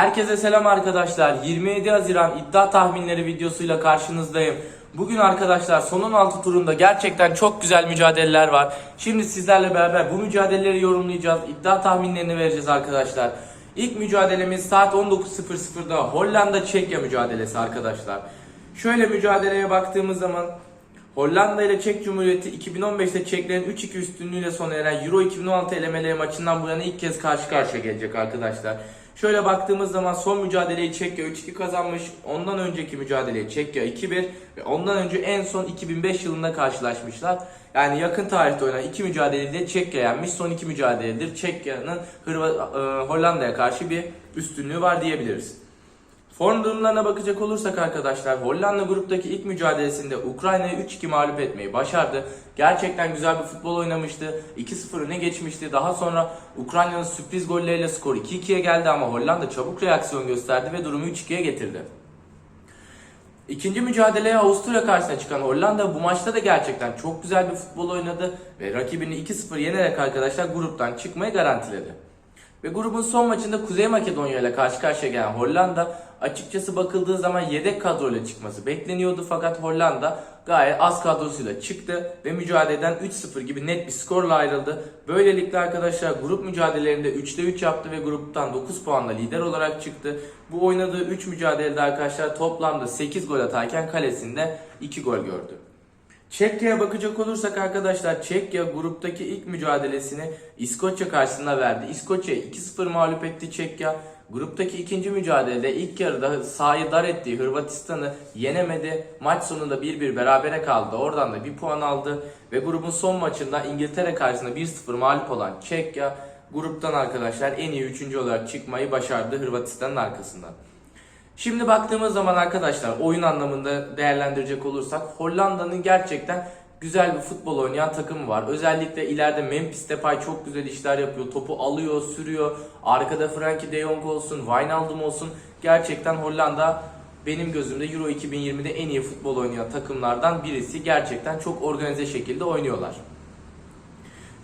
Herkese selam arkadaşlar. 27 Haziran iddia tahminleri videosuyla karşınızdayım. Bugün arkadaşlar son 16 turunda gerçekten çok güzel mücadeleler var. Şimdi sizlerle beraber bu mücadeleleri yorumlayacağız. İddia tahminlerini vereceğiz arkadaşlar. İlk mücadelemiz saat 19.00'da Hollanda Çekya mücadelesi arkadaşlar. Şöyle mücadeleye baktığımız zaman Hollanda ile Çek Cumhuriyeti 2015'te Çeklerin 3-2 üstünlüğüyle sona eren Euro 2016 elemeleri maçından bu yana ilk kez karşı karşıya gelecek arkadaşlar. Şöyle baktığımız zaman son mücadeleyi Çekya 3-2 kazanmış. Ondan önceki mücadeleyi Çekya 2-1 ve ondan önce en son 2005 yılında karşılaşmışlar. Yani yakın tarihte oynanan iki mücadelede Çekya yenmiş. Son iki mücadeledir Çekya'nın e, Hollanda'ya karşı bir üstünlüğü var diyebiliriz. Form durumlarına bakacak olursak arkadaşlar Hollanda gruptaki ilk mücadelesinde Ukrayna'yı 3-2 mağlup etmeyi başardı. Gerçekten güzel bir futbol oynamıştı. 2-0 öne geçmişti. Daha sonra Ukrayna'nın sürpriz golleriyle skor 2-2'ye geldi ama Hollanda çabuk reaksiyon gösterdi ve durumu 3-2'ye getirdi. İkinci mücadeleye Avusturya karşısına çıkan Hollanda bu maçta da gerçekten çok güzel bir futbol oynadı ve rakibini 2-0 yenerek arkadaşlar gruptan çıkmayı garantiledi. Ve grubun son maçında Kuzey Makedonya ile karşı karşıya gelen Hollanda açıkçası bakıldığı zaman yedek kadroyla çıkması bekleniyordu fakat Hollanda gayet az kadrosuyla çıktı ve mücadeleden 3-0 gibi net bir skorla ayrıldı. Böylelikle arkadaşlar grup mücadelelerinde 3'te 3 yaptı ve gruptan 9 puanla lider olarak çıktı. Bu oynadığı 3 mücadelede arkadaşlar toplamda 8 gol atarken kalesinde 2 gol gördü. Çekya'ya bakacak olursak arkadaşlar Çekya gruptaki ilk mücadelesini İskoçya karşısında verdi. İskoçya 2-0 mağlup etti Çekya. Gruptaki ikinci mücadelede ilk yarıda sahayı dar ettiği Hırvatistan'ı yenemedi. Maç sonunda 1-1 berabere kaldı. Oradan da bir puan aldı. Ve grubun son maçında İngiltere karşısında 1-0 mağlup olan Çekya gruptan arkadaşlar en iyi üçüncü olarak çıkmayı başardı Hırvatistan'ın arkasından. Şimdi baktığımız zaman arkadaşlar oyun anlamında değerlendirecek olursak Hollanda'nın gerçekten güzel bir futbol oynayan takımı var. Özellikle ileride Memphis Depay çok güzel işler yapıyor. Topu alıyor, sürüyor. Arkada Frankie de Jong olsun, Wijnaldum olsun. Gerçekten Hollanda benim gözümde Euro 2020'de en iyi futbol oynayan takımlardan birisi. Gerçekten çok organize şekilde oynuyorlar.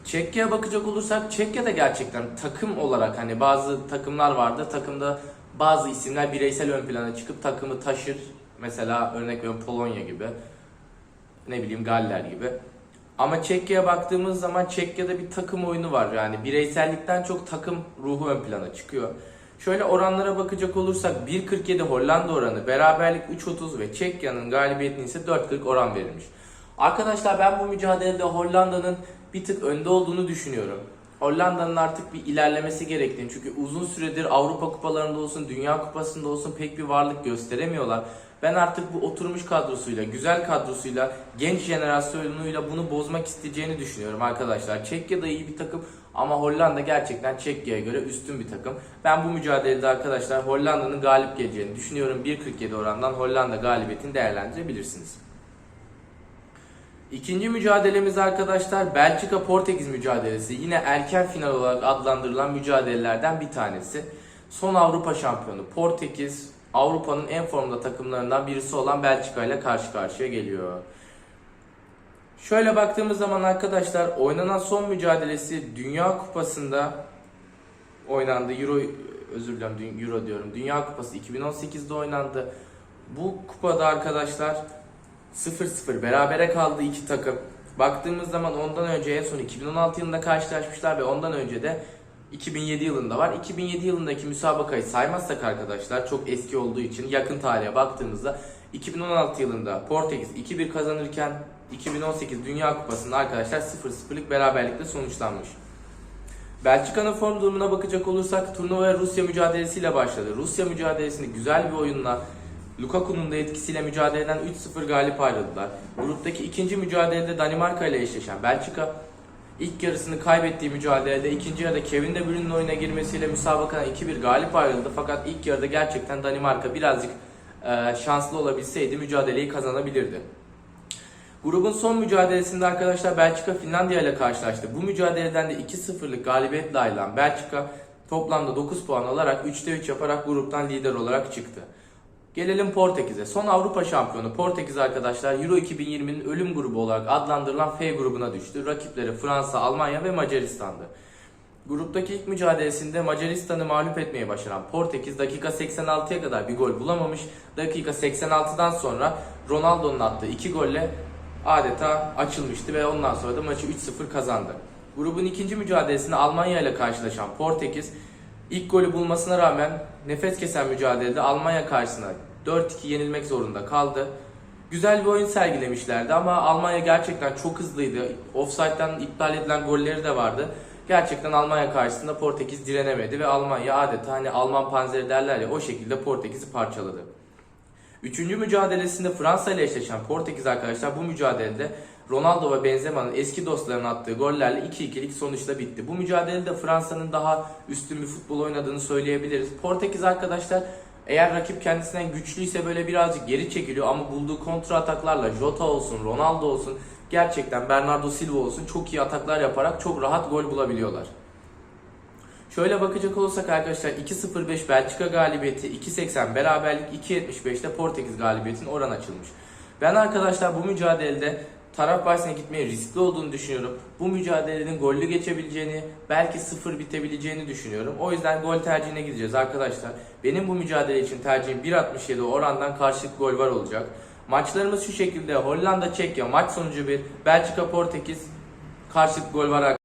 Çekya'ya bakacak olursak Çekya da gerçekten takım olarak hani bazı takımlar vardı. Takımda bazı isimler bireysel ön plana çıkıp takımı taşır. Mesela örnek veriyorum Polonya gibi. Ne bileyim Galler gibi. Ama Çekya'ya baktığımız zaman Çekya'da bir takım oyunu var. Yani bireysellikten çok takım ruhu ön plana çıkıyor. Şöyle oranlara bakacak olursak 1.47 Hollanda oranı, beraberlik 3.30 ve Çekya'nın galibiyetini ise 4.40 oran verilmiş. Arkadaşlar ben bu mücadelede Hollanda'nın bir tık önde olduğunu düşünüyorum. Hollanda'nın artık bir ilerlemesi gerektiğini çünkü uzun süredir Avrupa kupalarında olsun, Dünya Kupası'nda olsun pek bir varlık gösteremiyorlar. Ben artık bu oturmuş kadrosuyla, güzel kadrosuyla, genç jenerasyonuyla bunu bozmak isteyeceğini düşünüyorum arkadaşlar. Çekya da iyi bir takım ama Hollanda gerçekten Çekya'ya göre üstün bir takım. Ben bu mücadelede arkadaşlar Hollanda'nın galip geleceğini düşünüyorum. 1.47 orandan Hollanda galibiyetini değerlendirebilirsiniz. İkinci mücadelemiz arkadaşlar Belçika Portekiz mücadelesi. Yine erken final olarak adlandırılan mücadelelerden bir tanesi. Son Avrupa şampiyonu Portekiz Avrupa'nın en formda takımlarından birisi olan Belçika ile karşı karşıya geliyor. Şöyle baktığımız zaman arkadaşlar oynanan son mücadelesi Dünya Kupası'nda oynandı. Euro özür dilerim Euro diyorum. Dünya Kupası 2018'de oynandı. Bu kupada arkadaşlar 0-0 berabere kaldı iki takım. Baktığımız zaman ondan önce en son 2016 yılında karşılaşmışlar ve ondan önce de 2007 yılında var. 2007 yılındaki müsabakayı saymazsak arkadaşlar çok eski olduğu için yakın tarihe baktığımızda 2016 yılında Portekiz 2-1 kazanırken 2018 Dünya Kupası'nda arkadaşlar 0-0'lık beraberlikle sonuçlanmış. Belçika'nın form durumuna bakacak olursak turnuvaya Rusya mücadelesiyle başladı. Rusya mücadelesini güzel bir oyunla Lukaku'nun da etkisiyle mücadeleden 3-0 galip ayrıldılar. Gruptaki ikinci mücadelede Danimarka ile eşleşen Belçika ilk yarısını kaybettiği mücadelede ikinci yarıda Kevin De Bruyne'nin oyuna girmesiyle müsabakadan 2-1 galip ayrıldı. Fakat ilk yarıda gerçekten Danimarka birazcık e, şanslı olabilseydi mücadeleyi kazanabilirdi. Grubun son mücadelesinde arkadaşlar Belçika Finlandiya ile karşılaştı. Bu mücadeleden de 2-0'lık galibiyetle ayrılan Belçika toplamda 9 puan alarak 3'te 3 yaparak gruptan lider olarak çıktı. Gelelim Portekiz'e. Son Avrupa şampiyonu Portekiz arkadaşlar Euro 2020'nin ölüm grubu olarak adlandırılan F grubuna düştü. Rakipleri Fransa, Almanya ve Macaristan'dı. Gruptaki ilk mücadelesinde Macaristan'ı mağlup etmeye başaran Portekiz dakika 86'ya kadar bir gol bulamamış. Dakika 86'dan sonra Ronaldo'nun attığı iki golle adeta açılmıştı ve ondan sonra da maçı 3-0 kazandı. Grubun ikinci mücadelesinde Almanya ile karşılaşan Portekiz ilk golü bulmasına rağmen nefes kesen mücadelede Almanya karşısına 4-2 yenilmek zorunda kaldı. Güzel bir oyun sergilemişlerdi ama Almanya gerçekten çok hızlıydı. Offside'den iptal edilen golleri de vardı. Gerçekten Almanya karşısında Portekiz direnemedi ve Almanya adeta hani Alman panzeri derler ya o şekilde Portekiz'i parçaladı. Üçüncü mücadelesinde Fransa ile eşleşen Portekiz arkadaşlar bu mücadelede Ronaldo ve Benzema'nın eski dostlarının attığı gollerle 2-2'lik sonuçla bitti. Bu mücadelede Fransa'nın daha üstün bir futbol oynadığını söyleyebiliriz. Portekiz arkadaşlar eğer rakip kendisinden güçlüyse böyle birazcık geri çekiliyor ama bulduğu kontra ataklarla Jota olsun, Ronaldo olsun, gerçekten Bernardo Silva olsun çok iyi ataklar yaparak çok rahat gol bulabiliyorlar. Şöyle bakacak olursak arkadaşlar 2.05 Belçika galibiyeti, 2.80 beraberlik, 2.75'te Portekiz galibiyetinin oran açılmış. Ben arkadaşlar bu mücadelede taraf bahsine gitmeye riskli olduğunu düşünüyorum. Bu mücadelenin gollü geçebileceğini, belki sıfır bitebileceğini düşünüyorum. O yüzden gol tercihine gideceğiz arkadaşlar. Benim bu mücadele için tercihim 1.67 orandan karşılık gol var olacak. Maçlarımız şu şekilde Hollanda Çekya maç sonucu bir Belçika Portekiz karşılık gol var arkadaşlar.